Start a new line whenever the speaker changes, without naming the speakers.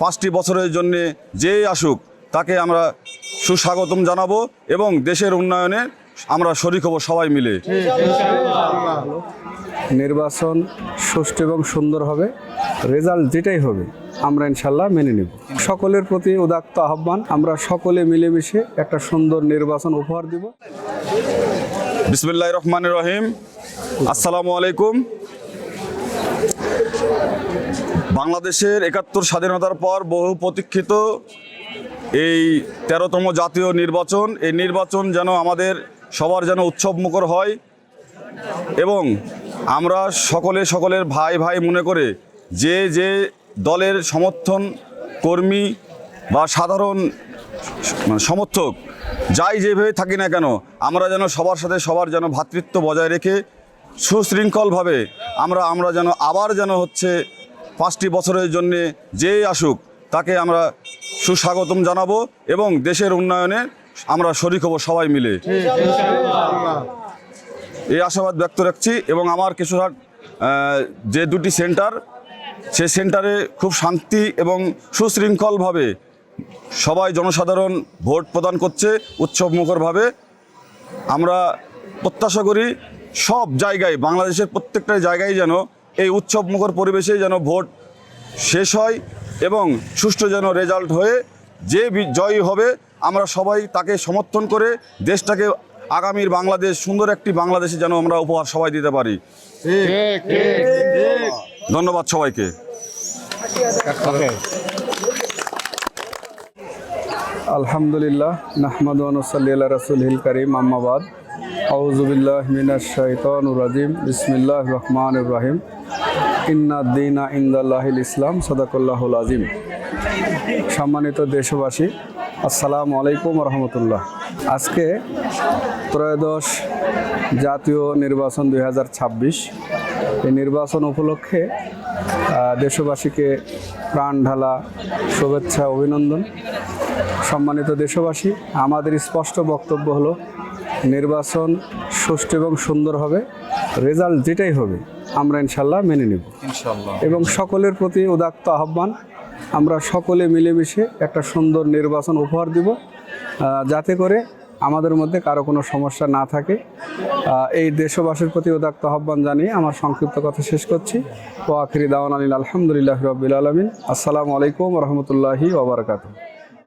পাঁচটি বছরের জন্য যে আসুক তাকে আমরা সুস্বাগতম জানাব এবং দেশের উন্নয়নে আমরা শরিক হব সবাই মিলে।
নির্বাচন সুষ্ঠু এবং সুন্দর হবে রেজাল্ট যেটাই হবে আমরা ইনশাল্লাহ মেনে নেব। সকলের প্রতি উদাত্ত আহ্বান আমরা সকলে মিলেমিশে একটা সুন্দর নির্বাচন উপহার দিব।
বিসমিল্লাহ রহমান রহিম। আসসালামু আলাইকুম। বাংলাদেশের একাত্তর স্বাধীনতার পর বহু প্রতীক্ষিত এই তেরোতম জাতীয় নির্বাচন। এই নির্বাচন যেন আমাদের সবার যেন উৎসব মুখর হয় এবং আমরা সকলে সকলের ভাই ভাই মনে করে যে যে দলের সমর্থন কর্মী বা সাধারণ মানে সমর্থক যাই যেভাবে থাকি না কেন, আমরা যেন সবার সাথে সবার যেন ভ্রাতৃত্ব বজায় রেখে সুশৃঙ্খলভাবে আমরা আমরা যেন আবার যেন হচ্ছে পাঁচটি বছরের জন্য যে আসুক, তাকে আমরা সুস্বাগতম জানাব এবং দেশের উন্নয়নে আমরা শরিক হব সবাই মিলে। এই আশাবাদ ব্যক্ত রাখছি এবং আমার কিশোরহাট যে দুটি সেন্টার, সে সেন্টারে খুব শান্তি এবং সুশৃঙ্খলভাবে সবাই জনসাধারণ ভোট প্রদান করছে উৎসবমুখরভাবে। আমরা প্রত্যাশা করি সব জায়গায়, বাংলাদেশের প্রত্যেকটা জায়গায় যেন এই উৎসব মুখর পরিবেশে যেন ভোট শেষ হয় এবং সুষ্ঠু যেন রেজাল্ট হয়ে যে জয়ী হবে, আমরা সবাই তাকে সমর্থন করে দেশটাকে আগামীর বাংলাদেশ, সুন্দর একটি বাংলাদেশে যেন আমরা উপহার সবাই দিতে পারি। ধন্যবাদ সবাইকে।
আলহামদুলিল্লাহ, নাহমাদ রাসুল হিল করিম আম্মাবাদ আউজুবিল্লাহ মিনাশ শাইতানুর রাজিম। বিসমিল্লাহ রহমান ইব্রাহিম ইন্না দিনা ইন্দাল্লাহিল ইসলাম। সদাকুল্লাহুল আজিম সম্মানিত দেশবাসী, আসসালামু আলাইকুম রহমতুল্লাহ। আজকে ত্রয়োদশ জাতীয় নির্বাচন দু হাজার ছাব্বিশ। এই নির্বাচন উপলক্ষে দেশবাসীকে প্রাণ ঢালা শুভেচ্ছা, অভিনন্দন। সম্মানিত দেশবাসী, আমাদের স্পষ্ট বক্তব্য হলো নির্বাচন সুষ্ঠু এবং সুন্দর হবে। রেজাল্ট যেটাই হবে আমরা ইনশাল্লাহ মেনে নেব। এবং সকলের প্রতি উদাত্ত আহ্বান আমরা সকলে মিলেমিশে একটা সুন্দর নির্বাচন উপহার দিব। যাতে করে আমাদের মধ্যে কারও কোনো সমস্যা না থাকে। এই দেশবাসীর প্রতি উদাত্ত আহ্বান জানিয়ে আমার সংক্ষিপ্ত কথা শেষ করছি। ও আখিরি দাওয়ান আলী আলহামদুলিল্লাহ রবিল আলমিন। আসসালামু আলাইকুম রহমতুল্লাহি ওবরাকাতু